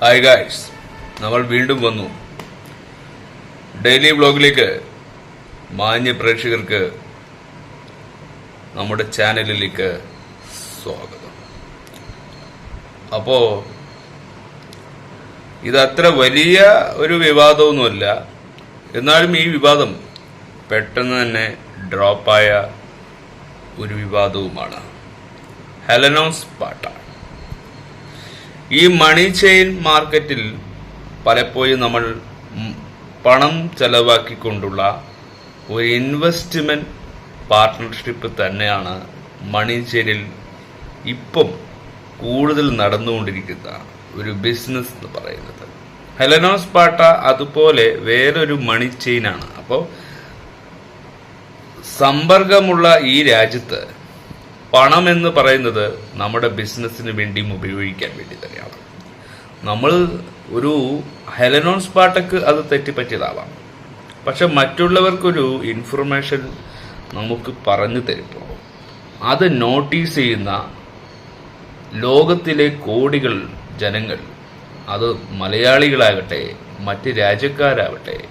Hi guys നമ്മൾ വീണ്ടും വന്നു. ഡെയിലി വ്ലോഗിലേക്ക് മാന്യ പ്രേക്ഷകർക്ക് നമ്മുടെ ചാനലിലേക്ക് സ്വാഗതം. അപ്പോൾ ഇത് അത്ര വലിയ ഒരു വിവാദമൊന്നുമല്ല. എന്നാലും ഈ വിവാദം പെട്ടെന്ന് തന്നെ ഡ്രോപ്പായ ഒരു വിവാദവുമാണ്. ഹെലനോസ് പാട്ട. ഈ മണി ചെയിൻ മാർക്കറ്റിൽ പലപ്പോഴും നമ്മൾ പണം ചെലവാക്കിക്കൊണ്ടുള്ള ഒരു ഇൻവെസ്റ്റ്മെന്റ് പാർട്ട്ണർഷിപ്പ് തന്നെയാണ് മണി ചെയിനിൽ ഇപ്പം കൂടുതൽ നടന്നുകൊണ്ടിരിക്കുന്ന ഒരു ബിസിനസ് എന്ന് പറയുന്നത്. ഹെലനോസ് പാട്ട അതുപോലെ വേറൊരു മണി ചെയിനാണ്. അപ്പോൾ സമ്പർക്കമുള്ള ഈ രാജ്യത്ത് പണം എന്ന് പറയുന്നത് നമ്മുടെ ബിസിനസ്സിന് വേണ്ടിയും ഉപയോഗിക്കാൻ വേണ്ടി തന്നെയാണ്. നമ്മൾ ഒരു ഹെലനോൺ സ്പാട്ടക്ക് അത് തെറ്റിപ്പറ്റിയതാവാം. പക്ഷെ മറ്റുള്ളവർക്കൊരു ഇൻഫർമേഷൻ നമുക്ക് പറഞ്ഞു തരുമ്പോൾ അത് നോട്ടീസ് ചെയ്യുന്ന ലോകത്തിലെ കോടികൾ ജനങ്ങൾ അത് മലയാളികളാകട്ടെ മറ്റ് രാജ്യക്കാരാവട്ടെ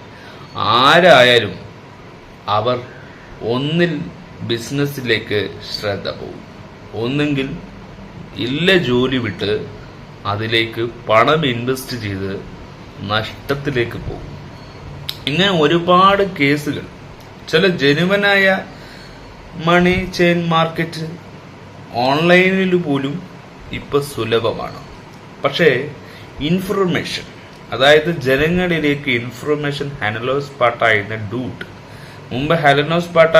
ആരായാലും അവർ ഒന്നിൽ ബിസിനസ്സിലേക്ക് ശ്രദ്ധ പോകും. ഒന്നെങ്കിൽ ഇല്ല ജോലി വിട്ട് അതിലേക്ക് പണം ഇൻവെസ്റ്റ് ചെയ്ത് നഷ്ടത്തിലേക്ക് പോകും. ഇങ്ങനെ ഒരുപാട് കേസുകൾ. ചില ജനുവനായ മണി ചെയിൻ മാർക്കറ്റ് ഓൺലൈനിൽ പോലും ഇപ്പൊ സുലഭമാണ്. പക്ഷേ ഇൻഫർമേഷൻ അതായത് ജനങ്ങളിലേക്ക് ഇൻഫർമേഷൻ ഹാനലോസ് പാട്ടായിരുന്ന ഡൂട്ട് മുമ്പ് ഹെലനോസ് പാട്ട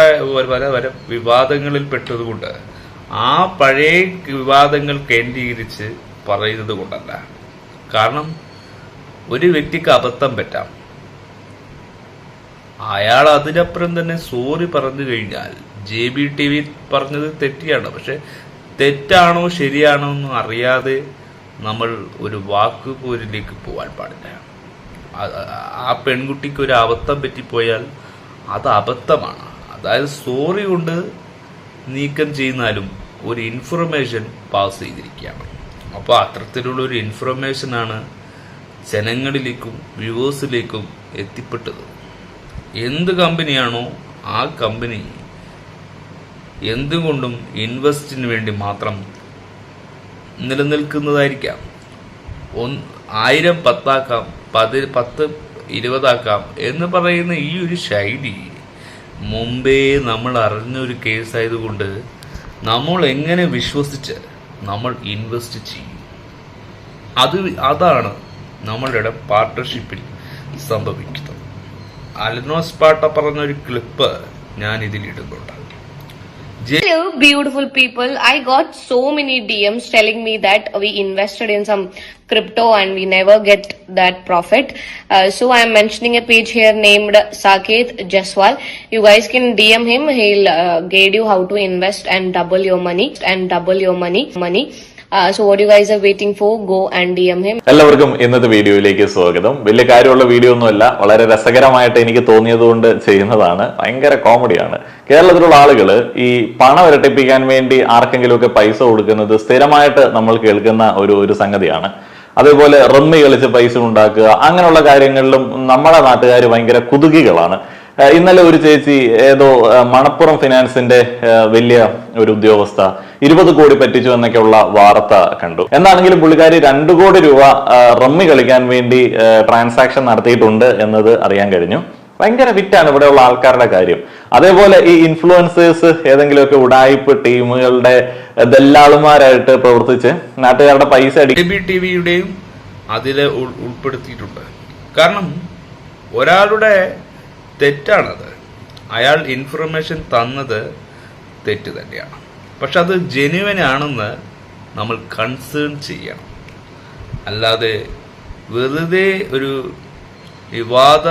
പല പല വിവാദങ്ങളിൽ പെട്ടതുകൊണ്ട് ആ പഴയ വിവാദങ്ങൾ കേന്ദ്രീകരിച്ച് പറയുന്നത് കൊണ്ടല്ല. കാരണം ഒരു വ്യക്തിക്ക് അബദ്ധം പറ്റാം. അയാൾ അതിനപ്പുറം തന്നെ സോറി പറഞ്ഞു കഴിഞ്ഞാൽ ജെ ബി ടി വി പറഞ്ഞത് തെറ്റിയാണ്. പക്ഷെ തെറ്റാണോ ശരിയാണോ എന്ന് അറിയാതെ നമ്മൾ ഒരു വാക്ക് പോരിലേക്ക് പോകാൻ പാടില്ല ആ പെൺകുട്ടിക്ക് ഒരു അബദ്ധം പറ്റിപ്പോയാൽ അത് അബദ്ധമാണ്. അതായത് സോറി കൊണ്ട് നീക്കം ചെയ്യുന്നാലും ഒരു ഇൻഫർമേഷൻ പാസ് ചെയ്തിരിക്കുകയാണ്. അപ്പോൾ അത്തരത്തിലുള്ള ഒരു ഇൻഫർമേഷനാണ് ജനങ്ങളിലേക്കും വ്യൂവേഴ്സിലേക്കും എത്തിപ്പെട്ടത്. എന്ത് കമ്പനിയാണോ ആ കമ്പനി എന്തുകൊണ്ടും ഇൻവെസ്റ്റിന് വേണ്ടി മാത്രം നിലനിൽക്കുന്നതായിരിക്കാം. ഒന്ന് ആയിരം പത്താക്കാം പതി പത്ത് ഇരുപതാക്കാം എന്ന് പറയുന്ന ഈ ഒരു ശൈലി മുമ്പേ നമ്മൾ അറിഞ്ഞൊരു കേസായതുകൊണ്ട് നമ്മൾ എങ്ങനെ വിശ്വസിച്ച് നമ്മൾ ഇൻവെസ്റ്റ് ചെയ്യും. അത് അതാണ് നമ്മളുടെ പാർട്ട്ണർഷിപ്പിൽ സംഭവിക്കുന്നത്. അലനോസ് പാട്ട പറഞ്ഞൊരു ക്ലിപ്പ് ഞാൻ ഇതിൽ ഇടുന്നുണ്ട്. Hello, beautiful people. I got so many DMs telling me that we invested in some crypto and we never get that profit. Uh, so I'm mentioning a page here named Saket Jaswal. You guys can DM him. He'll uh, guide you how to invest and double your money and double your money money. Uh, what you guys are waiting for go and D M him എല്ലാവർക്കും ഇന്നത്തെ വീഡിയോയിലേക്ക് സ്വാഗതം. വലിയ കാര്യമുള്ള video ഒന്നുമല്ല വളരെ രസകരമായിട്ട് എനിക്ക് തോന്നിയതുകൊണ്ട് ചെയ്യുന്നതാണ്. ഭയങ്കര കോമഡിയാണ് കേരളത്തിലുള്ള ആളുകൾ ഈ പണം ഇരട്ടിപ്പിക്കാൻ വേണ്ടി ആർക്കെങ്കിലുമൊക്കെ പൈസ കൊടുക്കുന്നത് സ്ഥിരമായിട്ട് നമ്മൾ കേൾക്കുന്ന ഒരു ഒരു സംഗതിയാണ്. അതേപോലെ റമ്മി കളിച്ച് പൈസ ഉണ്ടാക്കുക അങ്ങനെയുള്ള കാര്യങ്ങളിലും നമ്മുടെ നാട്ടുകാർ ഭയങ്കര കുതുകികളാണ്. ഇന്നലെ ഒരു ചേച്ചി ഏതോ മണപ്പുറം ഫിനാൻസിന്റെ വലിയ ഒരു ഉദ്യോഗസ്ഥ ഇരുപത് കോടി പറ്റിച്ചു എന്നൊക്കെയുള്ള വാർത്ത കണ്ടു. എന്താണെങ്കിലും പുള്ളിക്കാരി രണ്ടു കോടി രൂപ റമ്മി കളിക്കാൻ വേണ്ടി ട്രാൻസാക്ഷൻ നടത്തിയിട്ടുണ്ട് എന്നത് അറിയാൻ കഴിഞ്ഞു. ഭയങ്കര വിറ്റാണ് ഇവിടെയുള്ള ആൾക്കാരുടെ കാര്യം. അതേപോലെ ഈ ഇൻഫ്ലുവൻസേഴ്സ് ഏതെങ്കിലുമൊക്കെ ഉടായ്പ് ടീമുകളുടെ ദല്ലാളുമാരായിട്ട് പ്രവർത്തിച്ച് നാട്ടുകാരുടെ പൈസ അടിക്കും അതിൽ ഉൾപ്പെടുത്തിയിട്ടുണ്ട്. കാരണം ഒരാളുടെ തെറ്റാണത്. അയാൾ ഇൻഫർമേഷൻ തന്നത് തെറ്റ് തന്നെയാണ്. പക്ഷെ അത് ജെന്യുവൻ ആണെന്ന് നമ്മൾ കൺസേൺ ചെയ്യണം. അല്ലാതെ വെറുതെ ഒരു വിവാദ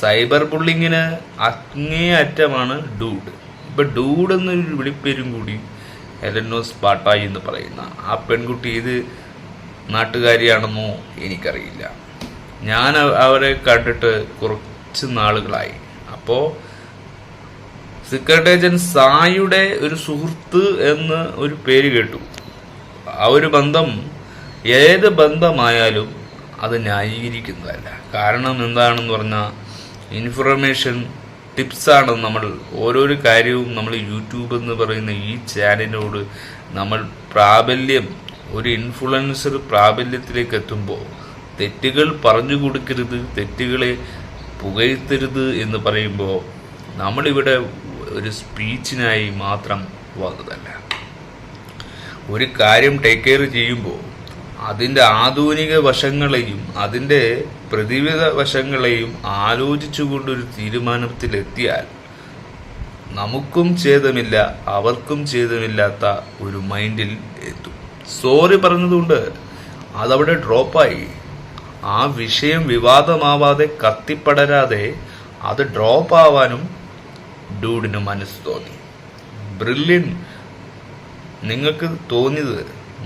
സൈബർ ബുള്ളിങ്ങിന് അങ്ങേയറ്റമാണ് ഡൂഡ് ഇപ്പൊ ഡൂഡ് എന്നൊരു വിളിപ്പേരും കൂടി എലനോസ് പാട്ടായി എന്ന് പറയുന്ന ആ പെൺകുട്ടി ഇത് നാട്ടുകാരിയാണെന്നോ എനിക്കറിയില്ല. ഞാൻ അവരെ കണ്ടിട്ട് കുറച്ച് നാളുകളായി. അപ്പോൾ സീക്രട്ട് ഏജന്റ് സായിയുടെ ഒരു സുഹൃത്ത് എന്ന് ഒരു പേര് കേട്ടു. ആ ഒരു ബന്ധം ഏത് ബന്ധമായാലും അത് ന്യായീകരിക്കുന്നതല്ല. കാരണം എന്താണെന്ന് പറഞ്ഞാൽ ഇൻഫർമേഷൻ ടിപ്സാണ് നമ്മൾ ഓരോരോ കാര്യവും നമ്മൾ യൂട്യൂബ് എന്ന് പറയുന്ന ഈ ചാനലിനോട് നമ്മൾ പ്രാബല്യം ഒരു ഇൻഫ്ലുവൻസർ പ്രാബല്യത്തിലേക്ക് എത്തുമ്പോൾ തെറ്റുകൾ പറഞ്ഞു കൊടുക്കരുത് തെറ്റുകളെ പുകഴ്ത്തരുത് എന്ന് പറയുമ്പോൾ നമ്മളിവിടെ ഒരു സ്പീച്ചിനായി മാത്രം വന്നതല്ല ഒരു കാര്യം ടേക്ക് കെയർ ചെയ്യുമ്പോൾ അതിന്റെ ആധുനിക വശങ്ങളെയും അതിന്റെ പ്രതിവിധ വശങ്ങളെയും ആലോചിച്ചുകൊണ്ടൊരു തീരുമാനത്തിലെത്തിയാൽ നമുക്കും ഛേദമില്ല അവർക്കും ഛേദമില്ലാത്ത ഒരു മൈൻഡിൽ എത്തും. സോറി പറഞ്ഞതുകൊണ്ട് അതവിടെ ഡ്രോപ്പായി ആ വിഷയം വിവാദമാവാതെ കത്തിപ്പടരാതെ അത് ഡ്രോപ്പ് ആവാനും ഡൂഡിന് മനസ്സ് തോന്നി. ബ്രില്യൻ നിങ്ങൾക്ക് തോന്നിയത്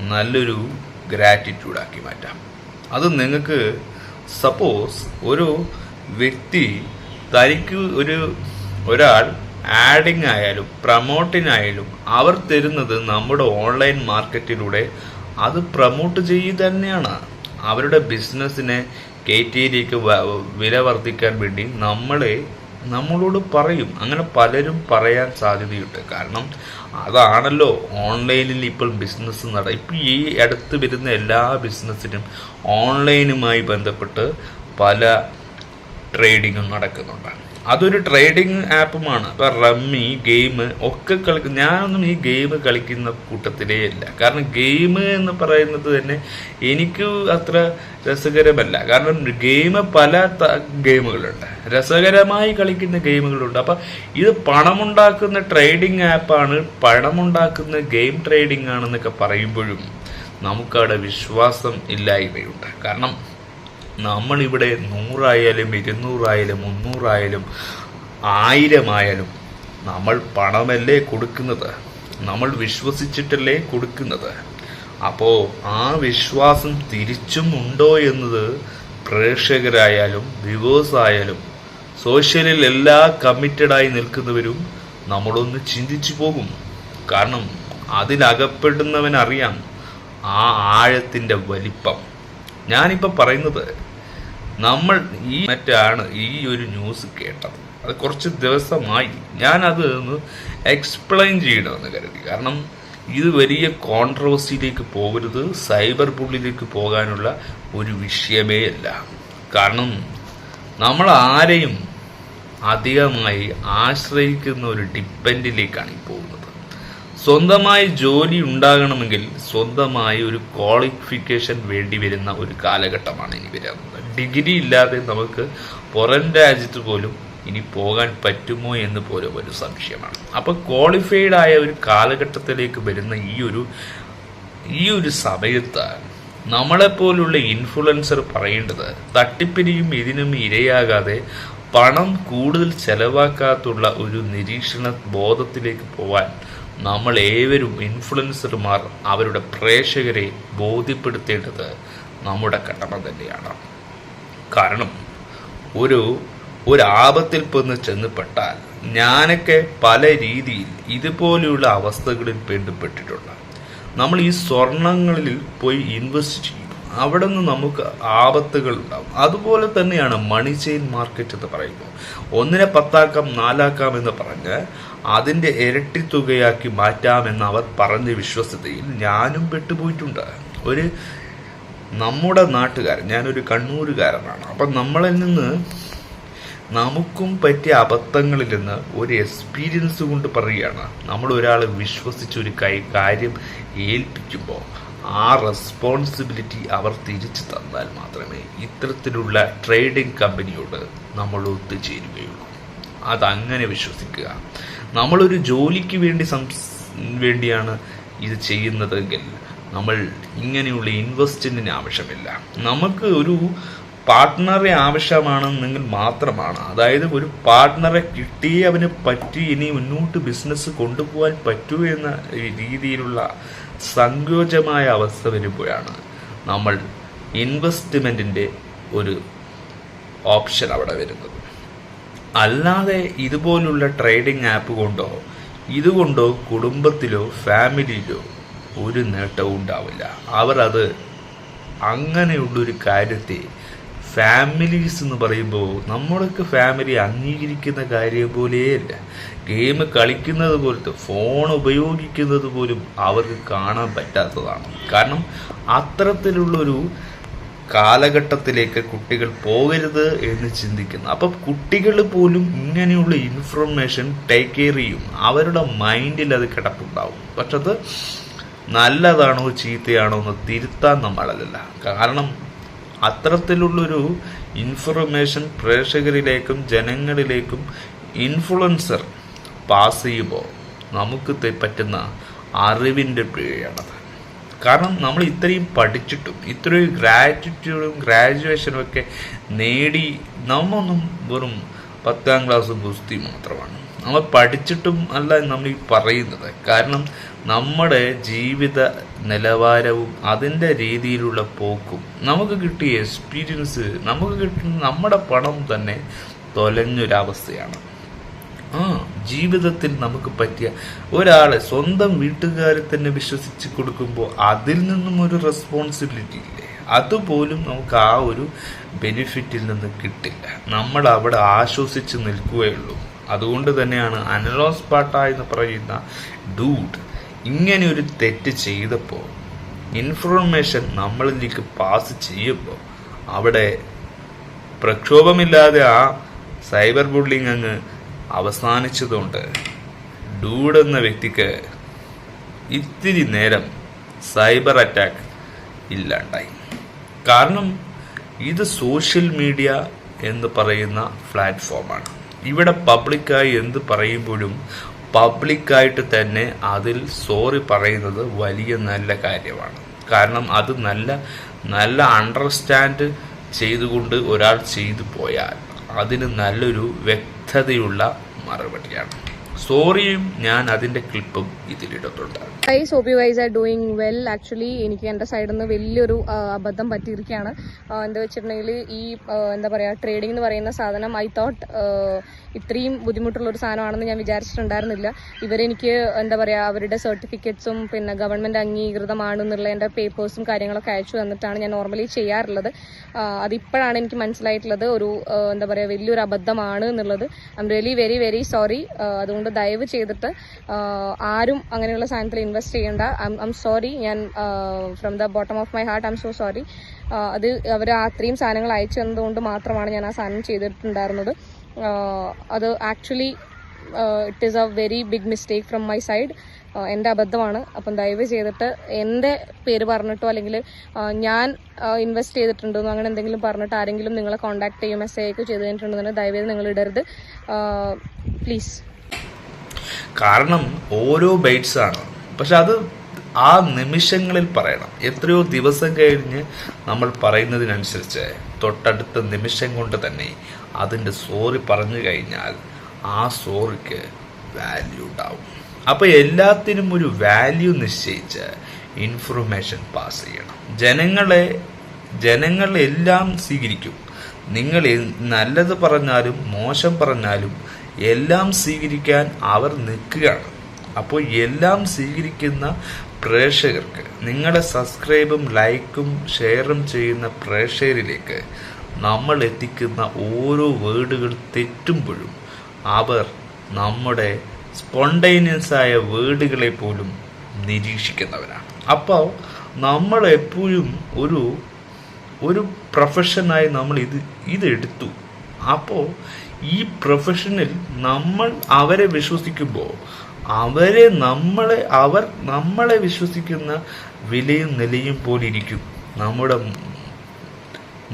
നല്ലൊരു ഗ്രാറ്റിറ്റ്യൂഡാക്കി മാറ്റാം. അത് നിങ്ങൾക്ക് സപ്പോസ് ഒരു വ്യക്തി തനിക്ക് ഒരു ഒരാൾ ആഡിങ് ആയാലും പ്രമോട്ടിനായാലും അവർ തരുന്നത് നമ്മുടെ ഓൺലൈൻ മാർക്കറ്റിലൂടെ അത് പ്രമോട്ട് ചെയ്യുക തന്നെയാണ്. അവരുടെ ബിസിനസ്സിനെ കയറ്റിയിലേക്ക് വില വർദ്ധിക്കാൻ വേണ്ടി നമ്മളെ നമ്മളോട് പറയും. അങ്ങനെ പലരും പറയാൻ സാധ്യതയുണ്ട്. കാരണം അതാണല്ലോ ഓൺലൈനിൽ ഇപ്പോൾ ബിസിനസ് നട ഇപ്പം ഈ അടുത്ത് വരുന്ന എല്ലാ ബിസിനസ്സിനും ഓൺലൈനുമായി ബന്ധപ്പെട്ട് പല ട്രേഡിങ്ങും നടക്കുന്നുണ്ട്. അതൊരു ട്രേഡിംഗ് ആപ്പുമാണ് ഇപ്പൊ റമ്മി ഗെയിം ഒക്കെ കളി ഞാനൊന്നും ഈ ഗെയിം കളിക്കുന്ന കൂട്ടത്തിലേ അല്ല കാരണം ഗെയിം എന്ന് പറയുന്നത് തന്നെ എനിക്ക് അത്ര രസകരമല്ല. കാരണം ഗെയിം പല ഗെയിമുകളുണ്ട് രസകരമായി കളിക്കുന്ന ഗെയിമുകളുണ്ട് അപ്പൊ ഇത് പണമുണ്ടാക്കുന്ന ട്രേഡിംഗ് ആപ്പാണ് പണമുണ്ടാക്കുന്ന ഗെയിം ട്രേഡിംഗ് ആണെന്നൊക്കെ പറയുമ്പോഴും നമുക്കവിടെ വിശ്വാസം ഇല്ലായ്മയുണ്ട്. കാരണം നമ്മളിവിടെ നൂറായാലും ഇരുന്നൂറായാലും മുന്നൂറായാലും ആയിരമായാലും നമ്മൾ പണമല്ലേ കൊടുക്കുന്നത്? നമ്മൾ വിശ്വസിച്ചിട്ടല്ലേ കൊടുക്കുന്നത്? അപ്പോൾ ആ വിശ്വാസം തിരിച്ചും ഉണ്ടോ എന്നത് പ്രേക്ഷകരായാലും വ്യൂവേഴ്സ് ആയാലും സോഷ്യലിൽ എല്ലാ കമ്മിറ്റഡായി നിൽക്കുന്നവരും നമ്മളൊന്ന് ചിന്തിച്ചു പോകും. കാരണം അതിലകപ്പെടുന്നവനറിയാം ആ ആഴത്തിന്റെ വലിപ്പം. ഞാനിപ്പോൾ പറയുന്നത് നമ്മൾ ഈ മറ്റാണ് ഈ ഒരു ന്യൂസ് കേട്ടത്. അത് കുറച്ച് ദിവസമായി ഞാനത് ഒന്ന് എക്സ്പ്ലെയിൻ ചെയ്യണമെന്ന് കരുതി. കാരണം ഇത് വലിയ കോൺട്രവേഴ്സിയിലേക്ക് പോകരുത് സൈബർ പുള്ളിലേക്ക് പോകാനുള്ള ഒരു വിഷയമേ അല്ല. കാരണം നമ്മൾ ആരെയും അധികമായി ആശ്രയിക്കുന്ന ഒരു ഡിപ്പെൻഡിലേക്കാണ് ഈ പോകുന്നത്. സ്വന്തമായി ജോലി ഉണ്ടാകണമെങ്കിൽ സ്വന്തമായി ഒരു ക്വാളിഫിക്കേഷൻ വേണ്ടി വരുന്ന ഒരു കാലഘട്ടമാണ് ഇനി വരുന്നത് ഡിഗ്രി ഇല്ലാതെ നമുക്ക് പുറം രാജ്യത്ത് പോലും ഇനി പോകാൻ പറ്റുമോ എന്ന് പോലും ഒരു സംശയമാണ്. അപ്പോൾ ക്വാളിഫൈഡ് ആയ ഒരു കാലഘട്ടത്തിലേക്ക് വരുന്ന ഈ ഒരു ഈ ഒരു സമയത്ത് നമ്മളെപ്പോലുള്ള ഇൻഫ്ലുവൻസർ പറയേണ്ടത് തട്ടിപ്പിനെയും ഇതിനും ഇരയാകാതെ പണം കൂടുതൽ ചെലവാക്കാത്തുള്ള ഒരു നിരീക്ഷണ ബോധത്തിലേക്ക് പോവാൻ നമ്മൾ ഏവരും ഇൻഫ്ലുവൻസർമാർ അവരുടെ പ്രേക്ഷകരെ ബോധ്യപ്പെടുത്തേണ്ടത് നമ്മുടെ കടമ തന്നെയാണ്. കാരണം ഒരു ഒരു ആപത്തിൽ പെന്ന് ചെന്നപ്പെട്ടാൽ ഞാനൊക്കെ പല രീതിയിൽ ഇതുപോലെയുള്ള അവസ്ഥകളിൽ പെണ്ടുപെട്ടിട്ടുണ്ട് നമ്മൾ ഈ സ്വർണങ്ങളിൽ പോയി ഇൻവെസ്റ്റ് ചെയ്യും അവിടെ നിന്ന് നമുക്ക് ആപത്തുകൾ ഉണ്ടാവും. അതുപോലെ തന്നെയാണ് മണി ചെയിൻ മാർക്കറ്റ് എന്ന് പറയുമ്പോൾ ഒന്നിനെ പത്താക്കാം നാലാക്കാം എന്ന് പറഞ്ഞ് അതിന്റെ ഇരട്ടി തുകയാക്കി മാറ്റാമെന്ന് അവർ പറഞ്ഞ വിശ്വസതയിൽ ഞാനും പെട്ടുപോയിട്ടുണ്ട്. ഒരു നമ്മുടെ നാട്ടുകാരൻ ഞാനൊരു കണ്ണൂരുകാരനാണ്. അപ്പം നമ്മളിൽ നിന്ന് നമുക്കും പറ്റിയ അബദ്ധങ്ങളിൽ നിന്ന് ഒരു എക്സ്പീരിയൻസ് കൊണ്ട് പറയുകയാണ്. നമ്മൾ ഒരാളെ വിശ്വസിച്ച് ഒരു കൈ കാര്യം ഏൽപ്പിക്കുമ്പോൾ ആ റെസ്പോൺസിബിലിറ്റി അവർ തിരിച്ചു തന്നാൽ മാത്രമേ ഇത്തരത്തിലുള്ള ട്രേഡിംഗ് കമ്പനിയോട് നമ്മൾ ഒത്തുചേരുകയുള്ളൂ. അതങ്ങനെ വിശ്വസിക്കുക. നമ്മളൊരു ജോലിക്ക് വേണ്ടി സംസ് വേണ്ടിയാണ് ഇത് ചെയ്യുന്നതെങ്കിൽ നമ്മൾ ഇങ്ങനെയുള്ള ഇൻവെസ്റ്റ്മെന്റിന് ആവശ്യമില്ല. നമുക്ക് ഒരു പാർട്ട്ണറെ ആവശ്യമാണെന്നെങ്കിൽ മാത്രമാണ്. അതായത് ഒരു പാർട്ട്ണറെ കിട്ടി അവന് പറ്റി ഇനി മുന്നോട്ട് ബിസിനസ് കൊണ്ടുപോകാൻ പറ്റൂ എന്ന രീതിയിലുള്ള സങ്കോചമായ അവസ്ഥ വരുമ്പോഴാണ് നമ്മൾ ഇൻവെസ്റ്റ്മെന്റിന്റെ ഒരു ഓപ്ഷൻ അവിടെ വരുന്നത്. അല്ലാതെ ഇതുപോലുള്ള ട്രേഡിംഗ് ആപ്പ് കൊണ്ടോ ഇതുകൊണ്ടോ കുടുംബത്തിലോ ഫാമിലിയിലോ ഒരു നേട്ടവും ഉണ്ടാവില്ല. അവരത് അങ്ങനെയുള്ളൊരു കാര്യത്തെ ഫാമിലീസ് എന്ന് പറയുമ്പോൾ നമ്മളൊക്കെ ഫാമിലി അംഗീകരിക്കുന്ന കാര്യം പോലെയല്ല. ഗെയിം കളിക്കുന്നത് പോലത്തെ ഫോൺ ഉപയോഗിക്കുന്നത് പോലും അവർക്ക് കാണാൻ പറ്റാത്തതാണ്. കാരണം അത്തരത്തിലുള്ളൊരു കാലഘട്ടത്തിലേക്ക് കുട്ടികൾ പോകരുത് എന്ന് ചിന്തിക്കുന്നു. അപ്പം കുട്ടികൾ പോലും ഇങ്ങനെയുള്ള ഇൻഫർമേഷൻ ടേക്ക് കെയർ ചെയ്യും. അവരുടെ മൈൻഡിൽ അത് കിടപ്പുണ്ടാവും. പക്ഷെ അത് നല്ലതാണോ ചീത്തയാണോ എന്ന് തിരുത്താൻ നമ്മളല്ല കാരണം അത്തരത്തിലുള്ളൊരു ഇൻഫർമേഷൻ പ്രേക്ഷകരിലേക്കും ജനങ്ങളിലേക്കും ഇൻഫ്ലുവൻസർ പാസ് ചെയ്യുമ്പോൾ നമുക്ക് പറ്റുന്ന അറിവിന്റെ പിഴയാണത് കാരണം നമ്മൾ ഇത്രയും പഠിച്ചിട്ടും ഇത്രയും ഗ്രാറ്റിറ്റ്യൂഡും ഗ്രാജുവേഷനും ഒക്കെ നേടി നമ്മൊന്നും വെറും പത്താം ക്ലാസ് ഗുസ്തി മാത്രമാണ്. നമ്മൾ പഠിച്ചിട്ടും അല്ല നമ്മൾ ഈ പറയുന്നത്. കാരണം നമ്മുടെ ജീവിത നിലവാരവും അതിന്റെ രീതിയിലുള്ള പോക്കും നമുക്ക് കിട്ടിയ എക്സ്പീരിയൻസ് നമുക്ക് കിട്ടുന്ന നമ്മുടെ പണം തന്നെ തൊലഞ്ഞൊരവസ്ഥയാണ്. ആ ജീവിതത്തിൽ നമുക്ക് പറ്റിയ ഒരാളെ സ്വന്തം വീട്ടുകാരെ തന്നെ വിശ്വസിച്ച് കൊടുക്കുമ്പോൾ അതിൽ നിന്നും ഒരു റെസ്പോൺസിബിലിറ്റി ഇല്ലേ? അതുപോലും നമുക്ക് ആ ഒരു ബെനിഫിറ്റിൽ നിന്ന് കിട്ടില്ല. നമ്മൾ അവിടെ ആശ്വസിച്ച് നിൽക്കുകയുള്ളൂ അതുകൊണ്ട് തന്നെയാണ് അനലോസ് പാട്ട എന്ന് പറയുന്ന ഡൂഡ് ഇങ്ങനെ ഒരു തെറ്റ് ചെയ്തപ്പോൾ ഇൻഫർമേഷൻ നമ്മളിലേക്ക് പാസ് ചെയ്യുമ്പോൾ അവിടെ പ്രക്ഷോഭമില്ലാതെ ആ സൈബർ ബുള്ളിങ് അങ്ങ് അവസാനിച്ചതുകൊണ്ട് ഡൂഡ് എന്ന വ്യക്തിക്ക് ഇത്തിരി നേരം സൈബർ അറ്റാക്ക് ഇല്ലാണ്ടായി. കാരണം ഇത് സോഷ്യൽ മീഡിയ എന്ന് പറയുന്ന പ്ലാറ്റ്ഫോമാണ് ഇവിടെ പബ്ലിക്കായി എന്ത് പറയുമ്പോഴും പബ്ലിക്കായിട്ട് തന്നെ അതിൽ സോറി പറയുന്നത് വലിയ നല്ല കാര്യമാണ്. കാരണം അത് നല്ല നല്ല അണ്ടർസ്റ്റാൻഡ് ചെയ്തുകൊണ്ട് ഒരാൾ ചെയ്തു പോയാൽ അതിന് നല്ലൊരു വ്യക്തതയുള്ള മറുപടിയാണ്. സോറിയും ഞാൻ അതിന്റെ ക്ലിപ്പും ഇതിലിടുന്നുണ്ട് guys hope guys are doing well actually എനിക്ക് എന്റെ സൈഡിൽ നിന്ന് വലിയൊരു അബദ്ധം പറ്റിയിരിക്കുകയാണ്. എന്താ വെച്ചിട്ടുണ്ടെങ്കിൽ ഈ എന്താ പറയുക ട്രേഡിംഗ് എന്ന് പറയുന്ന സാധനം ഐ തോട്ട് ഇത്രയും ബുദ്ധിമുട്ടുള്ള ഒരു സാധനമാണെന്ന് ഞാൻ വിചാരിച്ചിട്ടുണ്ടായിരുന്നില്ല. ഇവരെനിക്ക് എന്താ പറയുക അവരുടെ സർട്ടിഫിക്കറ്റ്സും പിന്നെ ഗവൺമെന്റ് അംഗീകൃതമാണെന്നുള്ള എന്റെ പേപ്പേഴ്സും കാര്യങ്ങളൊക്കെ അയച്ചു തന്നിട്ടാണ് ഞാൻ നോർമലി ചെയ്യാറുള്ളത്. അതിപ്പോഴാണ് എനിക്ക് മനസ്സിലായിട്ടുള്ളത് ഒരു എന്താ പറയുക വലിയൊരു അബദ്ധമാണ് എന്നുള്ളത്. I'm really very very sorry അതുകൊണ്ട് ദയവ് ചെയ്തിട്ട് ആരും അങ്ങനെയുള്ള സാധനത്തിൽ ഇൻവെസ്റ്റ് ചെയ്യേണ്ട. ഐ എം സോറി ഞാൻ from the bottom of my heart I'm so sorry അത് അവർ അത്രയും സാധനങ്ങൾ അയച്ചു തന്നതുകൊണ്ട് മാത്രമാണ് ഞാൻ ആ സാധനം ചെയ്തിട്ടുണ്ടായിരുന്നത്. അത് actually it is a very big mistake from my side എന്റെ അബദ്ധമാണ്. അപ്പം ദയവ് ചെയ്തിട്ട് എന്റെ പേര് പറഞ്ഞിട്ടോ അല്ലെങ്കിൽ ഞാൻ ഇൻവെസ്റ്റ് ചെയ്തിട്ടുണ്ടെന്നോ അങ്ങനെ എന്തെങ്കിലും പറഞ്ഞിട്ട് ആരെങ്കിലും നിങ്ങളെ കോൺടാക്ട് ചെയ്യും മെസ്സേജ് ഒക്കെ ചെയ്ത് കഴിഞ്ഞിട്ടുണ്ടെന്ന് ദയവേത് നിങ്ങൾ ഇടരുത്. പ്ലീസ് കാരണം ഓരോ ബൈറ്റ്സ് ആണ്. പക്ഷെ അത് ആ നിമിഷങ്ങളിൽ പറയണം. എത്രയോ ദിവസം കഴിഞ്ഞ് നമ്മൾ പറയുന്നതിനനുസരിച്ച് തൊട്ടടുത്ത നിമിഷം കൊണ്ട് തന്നെ അതിന്റെ സോറി പറഞ്ഞു കഴിഞ്ഞാൽ ആ സോറിക്ക് വാല്യൂ ഉണ്ടാവും. അപ്പോൾ എല്ലാത്തിനും ഒരു വാല്യൂ നിശ്ചയിച്ച് ഇൻഫർമേഷൻ പാസ് ചെയ്യണം. ജനങ്ങളെ ജനങ്ങൾ എല്ലാം സ്വീകരിക്കും. നിങ്ങൾ നല്ലത് പറഞ്ഞാലും മോശം പറഞ്ഞാലും എല്ലാം സ്വീകരിക്കാൻ അവർ നിൽക്കുകയാണ്. അപ്പോൾ എല്ലാം സ്വീകരിക്കുന്ന പ്രേക്ഷകർക്ക് നിങ്ങളെ സബ്സ്ക്രൈബും ലൈക്കും ഷെയറും ചെയ്യുന്ന പ്രേക്ഷകരിലേക്ക് നമ്മൾ എത്തിക്കുന്ന ഓരോ വേർഡുകൾ തെറ്റുമ്പോഴും അവർ നമ്മുടെ സ്പോണ്ടേനിയസ് ആയ വേർഡുകളെ പോലും നിരീക്ഷിക്കുന്നവരാണ്. അപ്പോൾ നമ്മൾ എപ്പോഴും ഒരു ഒരു പ്രൊഫഷനായി നമ്മൾ ഇത് ഇതെടുത്തു അപ്പോൾ ഈ പ്രൊഫഷനിൽ നമ്മൾ അവരെ വിശ്വസിക്കുമ്പോൾ അവരെ നമ്മളെ അവർ നമ്മളെ വിശ്വസിക്കുന്ന വിലയും നിലയും പോലെ ഇരിക്കും നമ്മുടെ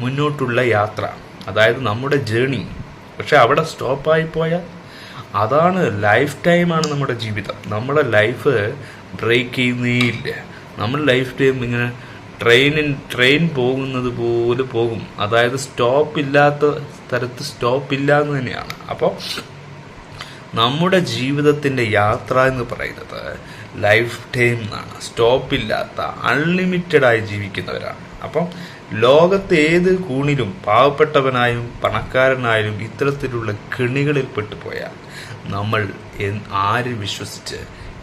മുന്നോട്ടുള്ള യാത്ര അതായത് നമ്മുടെ ജേണി പക്ഷെ അവിടെ സ്റ്റോപ്പായി പോയാൽ അതാണ് ലൈഫ് ടൈമാണ് നമ്മുടെ ജീവിതം. നമ്മുടെ ലൈഫ് ബ്രേക്ക് ചെയ്യുന്നേ ഇല്ല നമ്മൾ ലൈഫ് ടൈം ഇങ്ങനെ ട്രെയിനിൻ ട്രെയിൻ പോകുന്നത് പോലെ പോകും. അതായത് സ്റ്റോപ്പ് ഇല്ലാത്ത സ്ഥലത്ത് സ്റ്റോപ്പ് ഇല്ല എന്ന് തന്നെയാണ്. അപ്പോൾ നമ്മുടെ ജീവിതത്തിന്റെ യാത്ര എന്ന് പറയുന്നത് ലൈഫ് ടൈം എന്നാണ്. സ്റ്റോപ്പ് ഇല്ലാത്ത അൺലിമിറ്റഡ് ആയി ജീവിക്കുന്നവരാണ്. അപ്പം ലോകത്ത് ഏത് കൂണിലും പാവപ്പെട്ടവനായും പണക്കാരനായാലും ഇത്തരത്തിലുള്ള കെണികളിൽ പെട്ടുപോയാൽ നമ്മൾ ആര് വിശ്വസിച്ച്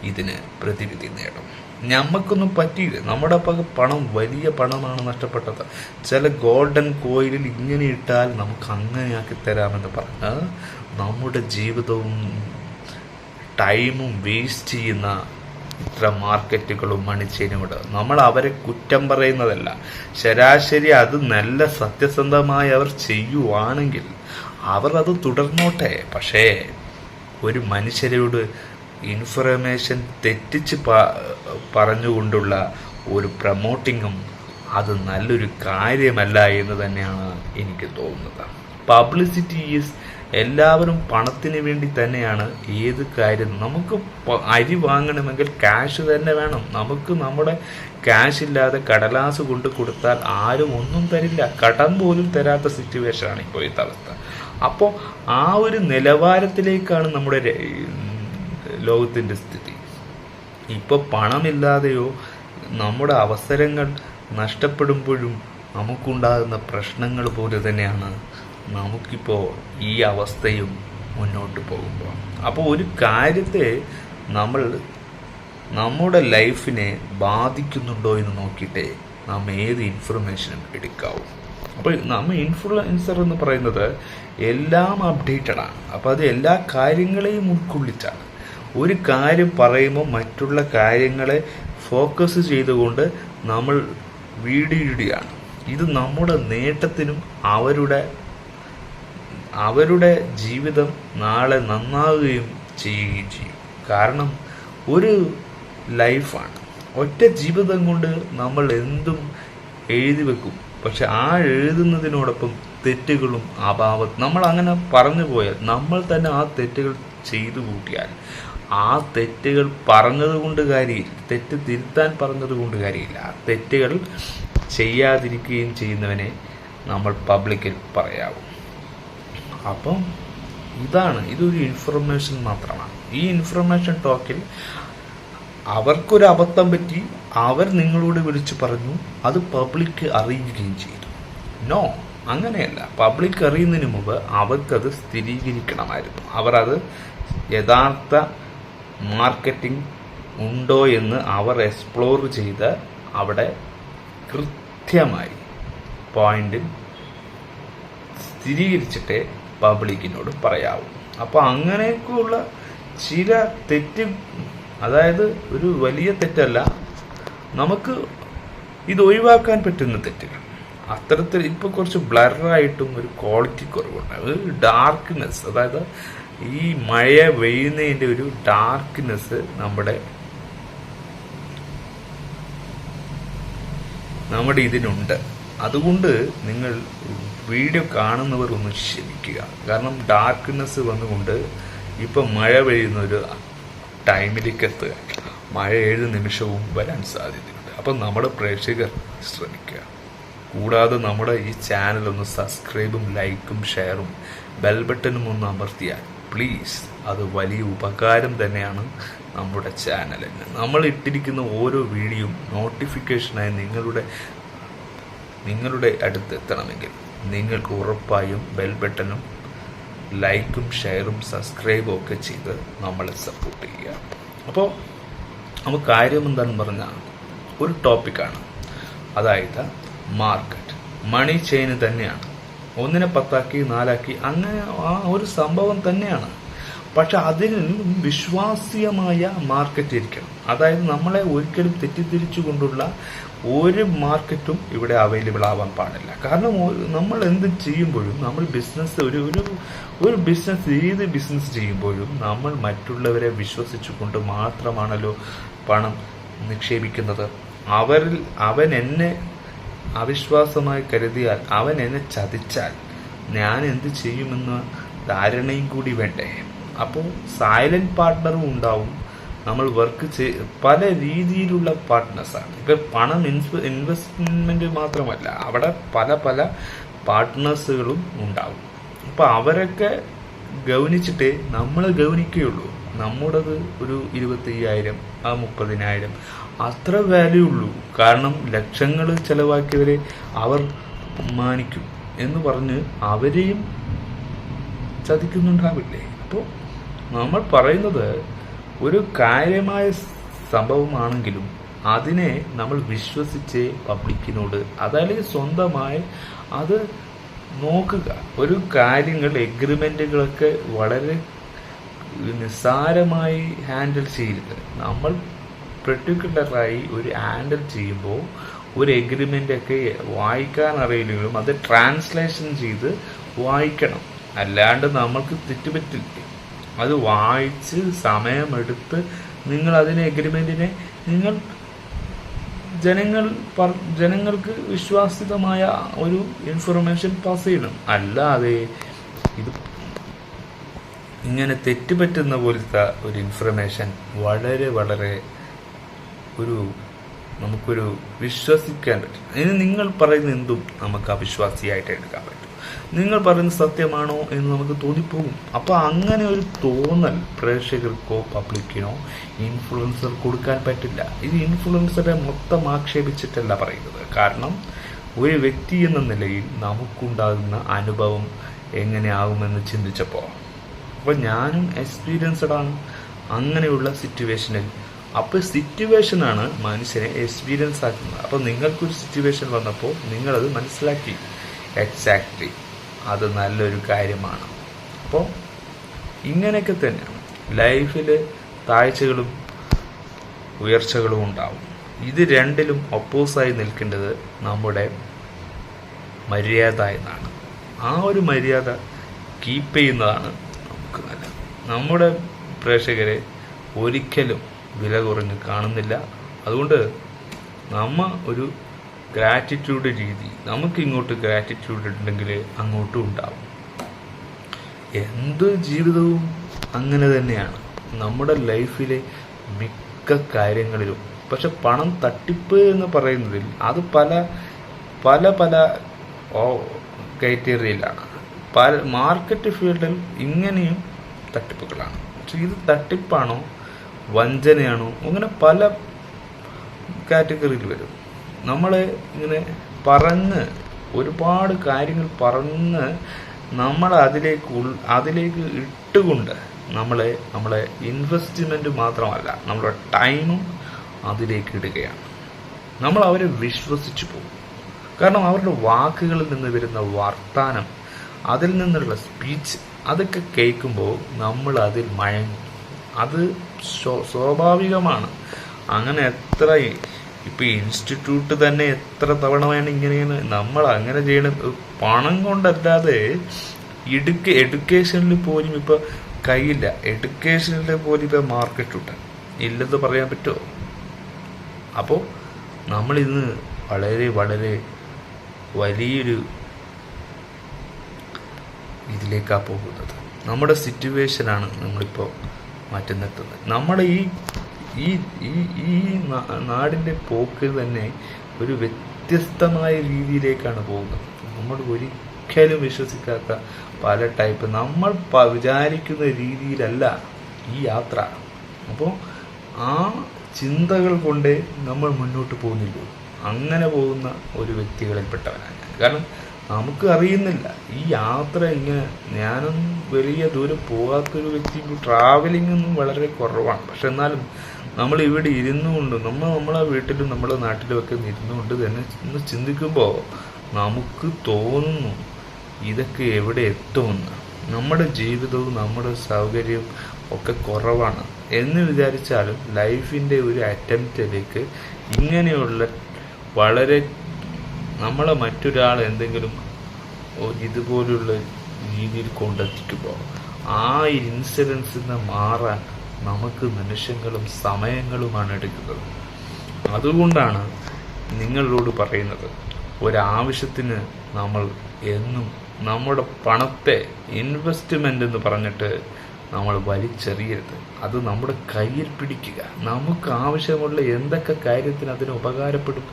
ഇതിന് പ്രതിവിധി നേടും? ഞമ്മക്കൊന്നും പറ്റിയില്ല. നമ്മുടെ പക പണം വലിയ പണമാണ് നഷ്ടപ്പെട്ടത്. ചില ഗോൾഡൻ കോയിലിൽ ഇങ്ങനെ ഇട്ടാൽ നമുക്ക് അങ്ങനെയാക്കി തരാമെന്ന് പറഞ്ഞ് നമ്മുടെ ജീവിതവും ടൈമും വേസ്റ്റ് ചെയ്യുന്ന ഇത്ര മാർക്കറ്റുകളും മണിച്ചേനുമുണ്ട് നമ്മൾ അവരെ കുറ്റം പറയുന്നതല്ല. ശരാശരി അത് നല്ല സത്യസന്ധമായി അവർ ചെയ്യുവാണെങ്കിൽ അവർ അത് തുടർന്നോട്ടെ. പക്ഷേ ഒരു മനുഷ്യരോട് ഇൻഫർമേഷൻ തെറ്റിച്ച് പറഞ്ഞുകൊണ്ടുള്ള ഒരു പ്രമോട്ടിങ്ങും അത് നല്ലൊരു കാര്യമല്ല എന്ന് തന്നെയാണ് എനിക്ക് തോന്നുന്നത്. പബ്ലിസിറ്റി ഈസ് എല്ലാവരും പണത്തിന് വേണ്ടി തന്നെയാണ് ഏത് കാര്യം നമുക്ക് അരി വാങ്ങണമെങ്കിൽ ക്യാഷ് തന്നെ വേണം. നമുക്ക് നമ്മുടെ ക്യാഷ് ഇല്ലാതെ കടലാസ് കൊണ്ട് കൊടുത്താൽ ആരും ഒന്നും തരില്ല. കടം പോലും തരാത്ത സിറ്റുവേഷനാണ് ഇപ്പോഴത്തെ അവസ്ഥ അപ്പോൾ ആ ഒരു നിലവാരത്തിലേക്കാണ് നമ്മുടെ ലോകത്തിന്റെ സ്ഥിതി. ഇപ്പോൾ പണമില്ലാതെയോ നമ്മുടെ അവസരങ്ങൾ നഷ്ടപ്പെടുമ്പോഴും നമുക്കുണ്ടാകുന്ന പ്രശ്നങ്ങൾ പോലെ തന്നെയാണ് നമുക്കിപ്പോൾ ഈ അവസ്ഥയും മുന്നോട്ട് പോകുമ്പോൾ അപ്പോൾ ഒരു കാര്യത്തെ നമ്മൾ നമ്മുടെ ലൈഫിനെ ബാധിക്കുന്നുണ്ടോ എന്ന് നോക്കിയിട്ടേ നാം ഏത് ഇൻഫർമേഷനും എടുക്കാവൂ. അപ്പോൾ നമ്മൾ ഇൻഫ്ലുവൻസർ എന്ന് പറയുന്നത് എല്ലാം അപ്ഡേറ്റഡ് ആണ്. അപ്പോൾ അത് എല്ലാ കാര്യങ്ങളെയും ഉൾക്കൊള്ളിച്ചാണ്. ഒരു കാര്യം പറയുമ്പോൾ മറ്റുള്ള കാര്യങ്ങളെ ഫോക്കസ് ചെയ്തുകൊണ്ട് നമ്മൾ വീഡിയോയാണ് ഇത് നമ്മുടെ നേട്ടത്തിനും അവരുടെ അവരുടെ ജീവിതം നാളെ നന്നാവുകയും ചെയ്യുകയും ചെയ്യും. കാരണം ഒരു ലൈഫാണ്. ഒറ്റ ജീവിതം കൊണ്ട് നമ്മൾ എന്തും എഴുതി വെക്കും. പക്ഷെ ആ എഴുതുന്നതിനോടൊപ്പം തെറ്റുകളും അഭാവ. നമ്മൾ അങ്ങനെ പറഞ്ഞു പോയാൽ നമ്മൾ തന്നെ ആ തെറ്റുകൾ ചെയ്തു കൂട്ടിയാൽ. ആ തെറ്റുകൾ പറഞ്ഞത് കൊണ്ട് കാര്യമില്ല. തെറ്റ് തിരുത്താൻ പറഞ്ഞത് കൊണ്ട് കാര്യമില്ല. ആ തെറ്റുകൾ ചെയ്യാതിരിക്കുകയും ചെയ്യുന്നവനെ നമ്മൾ പബ്ലിക്കിൽ പറയാവും. അപ്പം ഇതാണ് ഇതൊരു ഇൻഫർമേഷൻ മാത്രമാണ്. ഈ ഇൻഫർമേഷൻ ടോക്കിൽ അവർക്കൊരു അബദ്ധം പറ്റി അവർ നിങ്ങളോട് വിളിച്ചു പറഞ്ഞു അത് പബ്ലിക് അറിയുകയും ചെയ്തു. നോ അങ്ങനെയല്ല. പബ്ലിക് അറിയുന്നതിന് മുമ്പ് അവർക്കത് സ്ഥിരീകരിക്കണമായിരുന്നു. അവർ അത് യഥാർത്ഥ മാർക്കറ്റിംഗ് ഉണ്ടോ എന്ന് അവർ എക്സ്പ്ലോർ ചെയ്ത് അവിടെ കൃത്യമായി പോയിന്റിൽ സ്ഥിരീകരിച്ചിട്ടേ പബ്ലിക്കിനോട് പറയാവൂ. അപ്പോൾ അങ്ങനെയൊക്കെയുള്ള ചില തെറ്റ് അതായത് ഒരു വലിയ തെറ്റല്ല നമുക്ക് ഇത് ഒഴിവാക്കാൻ പറ്റുന്ന തെറ്റുകൾ. അത്തരത്തിൽ ഇപ്പോൾ കുറച്ച് ബ്ലറായിട്ടും ഒരു ക്വാളിറ്റി കുറവുണ്ട്. ഒരു ഡാർക്ക്നെസ് അതായത് ഈ മഴ വെയ്യുന്നതിന്റെ ഒരു ഡാർക്ക്നെസ് നമ്മുടെ നമ്മുടെ ഇതിനുണ്ട്. അതുകൊണ്ട് നിങ്ങൾ വീഡിയോ കാണുന്നവർ ഒന്ന് ക്ഷമിക്കുക. കാരണം ഡാർക്ക്നെസ് വന്നുകൊണ്ട് ഇപ്പം മഴ പെയ്യുന്ന ഒരു ടൈമിലേക്ക് എത്തുക. മഴ ഏഴ് നിമിഷവും വരാൻ സാധ്യതയുണ്ട്. അപ്പം നമ്മുടെ പ്രേക്ഷകർ ശ്രമിക്കുക. കൂടാതെ നമ്മുടെ ഈ ചാനൽ ഒന്ന് സബ്സ്ക്രൈബും ലൈക്കും ഷെയറും ബെൽ ബട്ടണും ഒന്ന് അമർത്തിയാൽ പ്ലീസ് അത് വലിയ ഉപകാരം തന്നെയാണ് നമ്മുടെ ചാനലിന് നമ്മൾ ഇട്ടിരിക്കുന്ന ഓരോ വീഡിയോയും നോട്ടിഫിക്കേഷനായി നിങ്ങളുടെ നിങ്ങളുടെ അടുത്ത് എത്തണമെങ്കിൽ നിങ്ങൾക്ക് ഉറപ്പായും ബെൽ ബട്ടണും ലൈക്കും ഷെയറും സബ്സ്ക്രൈബും ഒക്കെ ചെയ്ത് നമ്മളെ സപ്പോർട്ട് ചെയ്യുക. അപ്പോൾ നമുക്ക് കാര്യം എന്താണെന്ന് പറഞ്ഞാൽ ഒരു ടോപ്പിക്കാണ് അതായത് മാർക്കറ്റ് മണി ചെയിന് തന്നെയാണ്. ഒന്നിനെ പത്താക്കി നാലാക്കി അങ്ങനെ ആ ഒരു സംഭവം തന്നെയാണ്. പക്ഷെ അതിന് വിശ്വാസ്യമായ മാർക്കറ്റ് ഇരിക്കണം. അതായത് നമ്മളെ ഒരിക്കലും തെറ്റിദ്ധരിച്ചു കൊണ്ടുള്ള ഒരു മാർക്കറ്റും ഇവിടെ അവൈലബിൾ ആവാൻ പാടില്ല. കാരണം നമ്മൾ എന്ത് ചെയ്യുമ്പോഴും നമ്മൾ ബിസിനസ് ഒരു ഒരു ഒരു ബിസിനസ് ഏത് ബിസിനസ് ചെയ്യുമ്പോഴും നമ്മൾ മറ്റുള്ളവരെ വിശ്വസിച്ചുകൊണ്ട് മാത്രമാണല്ലോ പണം നിക്ഷേപിക്കുന്നത്. അവരിൽ അവൻ എന്നെ അവിശ്വാസമായി കരുതിയാൽ അവൻ എന്നെ ചതിച്ചാൽ ഞാൻ എന്ത് ചെയ്യുമെന്ന ധാരണയും കൂടി വേണ്ടേ? അപ്പോൾ സൈലന്റ് പാർട്ട്ണറും ഉണ്ടാവും. നമ്മൾ വർക്ക് ചെയ് പല രീതിയിലുള്ള പാർട്ട്നേഴ്സാണ് ഇപ്പം പണം ഇൻസ് ഇൻവെസ്റ്റ്മെന്റ് മാത്രമല്ല അവിടെ പല പല പാർട്ട്നേഴ്സുകളും ഉണ്ടാവും. അപ്പോൾ അവരൊക്കെ ഗൗനിച്ചിട്ടേ നമ്മൾ ഗൗനിക്കുകയുള്ളൂ. നമ്മുടേത് ഒരു ഇരുപത്തയ്യായിരം ആ മുപ്പതിനായിരം അത്ര വാല്യൂ ഉള്ളൂ. കാരണം ലക്ഷങ്ങൾ ചെലവാക്കിയവരെ അവർ മാനിക്കും എന്ന് പറഞ്ഞ് അവരെയും ചതിക്കുന്നുണ്ടാവില്ലേ? അപ്പോൾ നമ്മൾ പറയുന്നത് ഒരു കാര്യമായ സംഭവമാണെങ്കിലും അതിനെ നമ്മൾ വിശ്വസിച്ച് പബ്ലിക്കിനോട് അതല്ലെങ്കിൽ സ്വന്തമായി അത് നോക്കുക. ഒരു കാര്യങ്ങൾ എഗ്രിമെന്റുകളൊക്കെ വളരെ നിസ്സാരമായി ഹാൻഡിൽ ചെയ്യരുത്. നമ്മൾ പെർട്ടിക്കുലറായി ഒരു ഹാൻഡിൽ ചെയ്യുമ്പോൾ ഒരു എഗ്രിമെന്റൊക്കെ വായിക്കാൻ അറിയില്ലെങ്കിലും അത് ട്രാൻസ്ലേഷൻ ചെയ്ത് വായിക്കണം. അല്ലാണ്ട് നമ്മൾക്ക് തെറ്റുപറ്റില്ല. അത് വായിച്ച് സമയമെടുത്ത് നിങ്ങൾ അതിനെ എഗ്രിമെന്റിനെ നിങ്ങൾ ജനങ്ങൾ ജനങ്ങൾക്ക് വിശ്വാസിതമായ ഒരു ഇൻഫർമേഷൻ പാസ് ചെയ്യണം. അല്ലാതെ ഇത് ഇങ്ങനെ തെറ്റുപറ്റുന്ന പോലത്തെ ഒരു ഇൻഫർമേഷൻ വളരെ വളരെ ഒരു നമുക്കൊരു വിശ്വസിക്കാൻ പറ്റും. ഇനി നിങ്ങൾ പറയുന്ന എന്തും നമുക്ക് അവിശ്വാസിയായിട്ട് എടുക്കാൻ പറ്റും. നിങ്ങൾ പറയുന്നത് സത്യമാണോ എന്ന് നമുക്ക് തോന്നിപ്പോകും. അപ്പോൾ അങ്ങനെ ഒരു തോന്നൽ പ്രേക്ഷകർക്കോ പബ്ലിക്കിനോ ഇൻഫ്ലുവൻസർ കൊടുക്കാൻ പറ്റില്ല. ഇത് ഇൻഫ്ലുവൻസറെ മൊത്തം ആക്ഷേപിച്ചിട്ടല്ല പറയുന്നത്. കാരണം ഒരു വ്യക്തി എന്ന നിലയിൽ നമുക്കുണ്ടാകുന്ന അനുഭവം എങ്ങനെയാകുമെന്ന് ചിന്തിച്ചപ്പോൾ അപ്പോൾ ഞാനും എക്സ്പീരിയൻസ്ഡ് ആണ്. അങ്ങനെയുള്ള സിറ്റുവേഷനിൽ അപ്പോൾ സിറ്റുവേഷനാണ് മനുഷ്യനെ എക്സ്പീരിയൻസ് ആക്കുന്നത്. അപ്പോൾ നിങ്ങൾക്കൊരു സിറ്റുവേഷൻ വന്നപ്പോൾ നിങ്ങളത് മനസ്സിലാക്കി. എക്സാക്ട്ലി അത് നല്ലൊരു കാര്യമാണ്. അപ്പോൾ ഇങ്ങനെയൊക്കെ തന്നെയാണ്. ലൈഫിൽ താഴ്ചകളും ഉയർച്ചകളും ഉണ്ടാവും. ഇത് രണ്ടിലും ഒപ്പോസായി നിൽക്കേണ്ടത് നമ്മുടെ മര്യാദ എന്നാണ്. ആ ഒരു മര്യാദ കീപ്പ് ചെയ്യുന്നതാണ് നമുക്ക് നല്ലത്. നമ്മുടെ പ്രേക്ഷകരെ ഒരിക്കലും വില കുറഞ്ഞ് കാണുന്നില്ല. അതുകൊണ്ട് നമ്മ ഒരു ഗ്രാറ്റിറ്റ്യൂഡ് രീതി. നമുക്ക് ഇങ്ങോട്ട് ഗ്രാറ്റിറ്റ്യൂഡ് ഉണ്ടെങ്കിൽ അങ്ങോട്ടും ഉണ്ടാവും. എന്ത് ജീവിതവും അങ്ങനെ തന്നെയാണ്. നമ്മുടെ ലൈഫിലെ മിക്ക കാര്യങ്ങളിലും. പക്ഷെ പണം തട്ടിപ്പ് എന്ന് പറയുന്നതിൽ അത് പല പല പല ക്രൈറ്റീരിയയിലാണ് പല മാർക്കറ്റ് ഫീൽഡിൽ ഇങ്ങനെയും തട്ടിപ്പുകളാണ്. പക്ഷെ ഇത് തട്ടിപ്പാണോ വഞ്ചനയാണോ അങ്ങനെ പല കാറ്റഗറിയിൽ വരും. നമ്മൾ ഇങ്ങനെ പറഞ്ഞ് ഒരുപാട് കാര്യങ്ങൾ പറഞ്ഞ് നമ്മൾ അതിലേക്ക് ഉൾ അതിലേക്ക് ഇട്ടുകൊണ്ട് നമ്മളെ നമ്മളെ ഇൻവെസ്റ്റ്മെന്റ് മാത്രമല്ല നമ്മുടെ ടൈമും അതിലേക്ക് ഇടുകയാണ്. നമ്മൾ അവരെ വിശ്വസിച്ചു പോകും. കാരണം അവരുടെ വാക്കുകളിൽ നിന്ന് വരുന്ന വർത്താനം അതിൽ നിന്നുള്ള സ്പീച്ച് അതൊക്കെ കേൾക്കുമ്പോൾ നമ്മൾ അതിൽ മയങ്ങും. അത് സ്വാഭാവികമാണ്. അങ്ങനെ എത്ര ഇപ്പം ഇൻസ്റ്റിറ്റ്യൂട്ട് തന്നെ എത്ര തവണ വേണം ഇങ്ങനെയാണ് നമ്മൾ അങ്ങനെ ചെയ്യണം പണം കൊണ്ടല്ലാതെ ഇടുക്ക എഡ്യൂക്കേഷനിൽ പോലും ഇപ്പോൾ കയ്യില്ല. എഡ്യൂക്കേഷനിൽ പോലും ഇപ്പോൾ മാർക്കറ്റുണ്ട് ഇല്ലെന്ന് പറയാൻ പറ്റുമോ അപ്പോൾ നമ്മളിന്ന് വളരെ വളരെ വലിയൊരു ഇതിലേക്കാണ് പോകുന്നത്. നമ്മുടെ സിറ്റുവേഷനാണ് നമ്മളിപ്പോൾ മാറ്റി നിർത്തുന്നത് നമ്മുടെ ഈ ഈ ഈ ഈ നാടിന്റെ പോക്ക് തന്നെ ഒരു വ്യത്യസ്തമായ രീതിയിലേക്കാണ് പോകുന്നത്. നമ്മൾ ഒരിക്കലും വിശ്വസിക്കാത്ത പല ടൈപ്പ് നമ്മൾ വിചാരിക്കുന്ന രീതിയിലല്ല ഈ യാത്ര. അപ്പോൾ ആ ചിന്തകൾ കൊണ്ട് നമ്മൾ മുന്നോട്ട് പോകുന്നില്ല. അങ്ങനെ പോകുന്ന ഒരു വ്യക്തികളിൽപ്പെട്ടവനാണ് ഞാൻ. കാരണം നമുക്ക് അറിയുന്നില്ല. ഈ യാത്ര ഇങ്ങനെ ഞാനും വലിയ ദൂരം പോകാത്തൊരു വ്യക്തി ട്രാവലിംഗ് ഒന്നും വളരെ കുറവാണ്. പക്ഷെ എന്നാലും നമ്മൾ ഇവിടെ ഇരുന്നുകൊണ്ട് നമ്മൾ നമ്മളെ വീട്ടിലും നമ്മുടെ നാട്ടിലും ഒക്കെ ഇരുന്നുകൊണ്ട് തന്നെ ഒന്ന് ചിന്തിക്കുമ്പോൾ നമുക്ക് തോന്നുന്നു ഇതൊക്കെ എവിടെ എത്തുമെന്ന്. നമ്മുടെ ജീവിതവും നമ്മുടെ സൗകര്യവും ഒക്കെ കുറവാണ്. എന്ന് വിചാരിച്ചാലും ലൈഫിന്റെ ഒരു അറ്റംപ്റ്റിലേക്ക് ഇങ്ങനെയുള്ള വളരെ നമ്മളെ മറ്റൊരാൾ എന്തെങ്കിലും ഇതുപോലുള്ള രീതിയിൽ കൊണ്ടെത്തിക്കുമ്പോൾ ആ ഇൻസിഡൻസിൽ നിന്ന് മാറാൻ നമുക്ക് നിമിഷങ്ങളും സമയങ്ങളുമാണ് എടുക്കുന്നത്. അതുകൊണ്ടാണ് നിങ്ങളോട് പറയുന്നത് ഒരാവശ്യത്തിന് നമ്മൾ എന്നും നമ്മുടെ പണത്തെ ഇൻവെസ്റ്റ്മെന്റ് എന്ന് പറഞ്ഞിട്ട് നമ്മൾ വലിച്ചെറിയരുത്. അത് നമ്മുടെ കയ്യിൽ പിടിക്കുക. നമുക്ക് ആവശ്യമുള്ള എന്തൊക്കെ കാര്യത്തിന് അതിന് ഉപകാരപ്പെടും.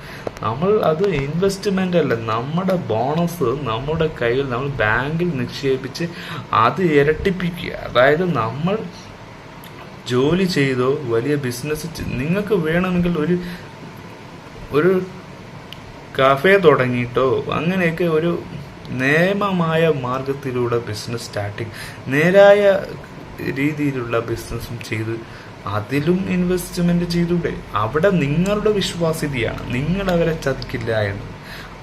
നമ്മൾ അത് ഇൻവെസ്റ്റ്മെന്റ് അല്ല നമ്മുടെ ബോണസ് നമ്മുടെ കയ്യിൽ നമ്മൾ ബാങ്കിൽ നിക്ഷേപിച്ച് അത് ഇരട്ടിപ്പിക്കുക. അതായത് നമ്മൾ ജോലി ചെയ്തോ വലിയ ബിസിനസ് നിങ്ങൾക്ക് വേണമെങ്കിൽ ഒരു ഒരു കഫേ തുടങ്ങിയിട്ടോ അങ്ങനെയൊക്കെ ഒരു നിയമമായ മാർഗത്തിലൂടെ ബിസിനസ് സ്റ്റാർട്ടിങ് നേരായ രീതിയിലുള്ള ബിസിനസ്സും ചെയ്ത് അതിലും ഇൻവെസ്റ്റ്മെന്റ് ചെയ്തൂടെ. അവിടെ നിങ്ങളുടെ വിശ്വാസ്യതയാണ്. നിങ്ങൾ അവരെ ചതിക്കില്ല എന്ന്.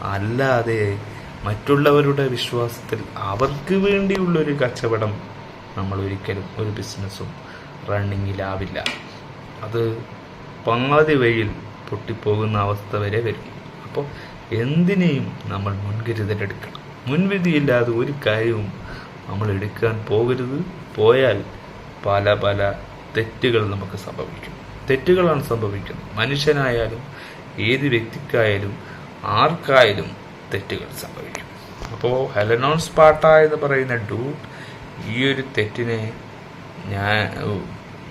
അല്ലാതെ മറ്റുള്ളവരുടെ വിശ്വാസത്തിൽ അവർക്ക് വേണ്ടിയുള്ള ഒരു കച്ചവടം നമ്മൾ ഒരിക്കലും ഒരു ബിസിനസ്സും റണ്ണിങ്ങിലാവില്ല അത് പാതി വഴിയിൽ പൊട്ടിപ്പോകുന്ന അവസ്ഥ വരെ വരും. അപ്പോൾ എന്തിനേയും നമ്മൾ മുൻകരുതൽ എടുക്കണം മുൻവിധിയില്ലാതെ ഒരു കാര്യവും നമ്മൾ എടുക്കാൻ പോകരുത്. പോയാൽ പല പല തെറ്റുകൾ നമുക്ക് സംഭവിക്കും. തെറ്റുകളാണ് സംഭവിക്കുന്നത്. മനുഷ്യനായാലും ഏത് വ്യക്തിക്കായാലും ആർക്കായാലും തെറ്റുകൾ സംഭവിക്കും. അപ്പോൾ ഹെലനോൺസ് സ്പാട്ട എന്ന് പറയുന്ന ഡൂട്ട് ഈ ഒരു തെറ്റിനെ ഞാൻ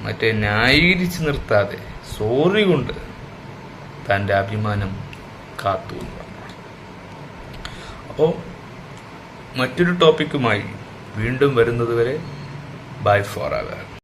മറ്റേ ന്യായീകരിച്ച് നിർത്താതെ സോറി കൊണ്ട് തന്റെ അഭിമാനം കാത്തു എന്ന് പറഞ്ഞു. അപ്പോൾ മറ്റൊരു ടോപ്പിക്കുമായി വീണ്ടും വരുന്നതുവരെ ബൈ ഫോർ അവർ